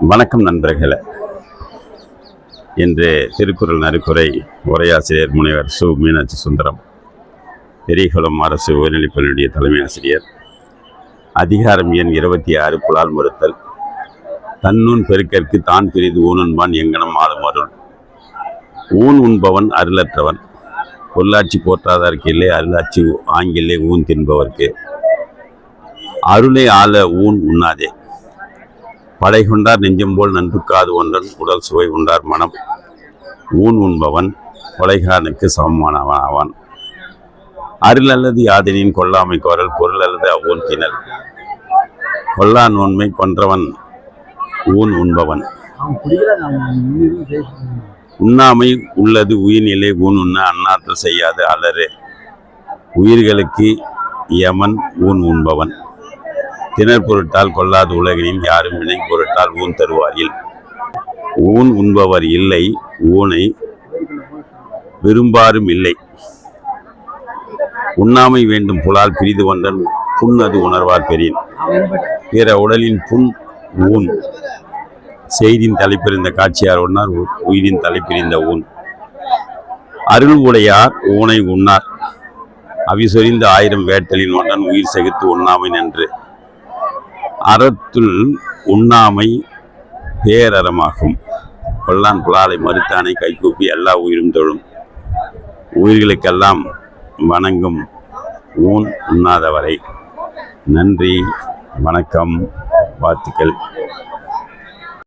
வணக்கம் நண்பர்களே. இன்று திருக்குறள் நறுக்குறை உரையாசிரியர் முனைவர் சு. மீனாட்சி சுந்தரம் பெரியகுளம் அரசு உயர்நிலைப்பள்ளியுடைய தலைமை ஆசிரியர் அதிகாரம் எண் இருபத்தி ஆறு புலால் மறுத்தல். தன்னுன் பெருக்கற்கு தான் பிரிது ஊனுண்பான் எங்கனம் ஆளும் அருள் ஊன் உண்பவன் அருளற்றவன். பொள்ளாச்சி போற்றாதார்க்கு இல்லை அருளாட்சி ஆங்கிலே ஊன் தின்பவர்க்கு. அருளை ஆள ஊன் உண்ணாதே. படை கொண்டார் நெஞ்சம் போல் காது ஒன்றன் உடல் சுவை உண்டார் மனம். ஊன் உண்பவன் கொலைகாரனுக்கு சமமானவன் ஆவான். அருள் அல்லது யாதனின் கொல்லாமை கோரல் பொருள் அல்லது அவ்வூன் திணல் கொல்லா நோன்மை கொன்றவன் ஊன் உண்பவன். உண்ணாமை உள்ளது உயிர்நிலை ஊன் உண்ண அந்நாற்றல் செய்யாது அலறு. உயிர்களுக்கு யமன் ஊன் உண்பவன். திணற் பொருட்டால் கொள்ளாது உலகினின் யாரும் வினை பொருட்டால் ஊன் தருவாரில். ஊன் உண்பவர் இல்லை ஊனை விரும்பாரும் இல்லை. உண்ணாமை வேண்டும் புலால் பிரிது கொண்டன் புண் அது உணர்வார் பெறின் பிற உடலின் புண் ஊன். செய்தின் தலைப்பிரிந்த காட்சியார் உண்ணார் உ- உயிரின் தலைப்பிரிந்த ஊன். அருள் உடையார் ஊனை உண்ணார். அவிசொறிந்த ஆயிரம் வேட்டலின் ஒன்றன் உயிர் செகுத்து உண்ணாமை நின்று. அறத்துள் உண்ணாமை பேரறமாகும். கொல்லான் புலாலை மறுத்தானை கைகூப்பி எல்லா உயிரும் தொழும். உயிர்களுக்கெல்லாம் வணங்கும் ஊன் உண்ணாதவரை. நன்றி வணக்கம் வாழ்த்துக்கள்.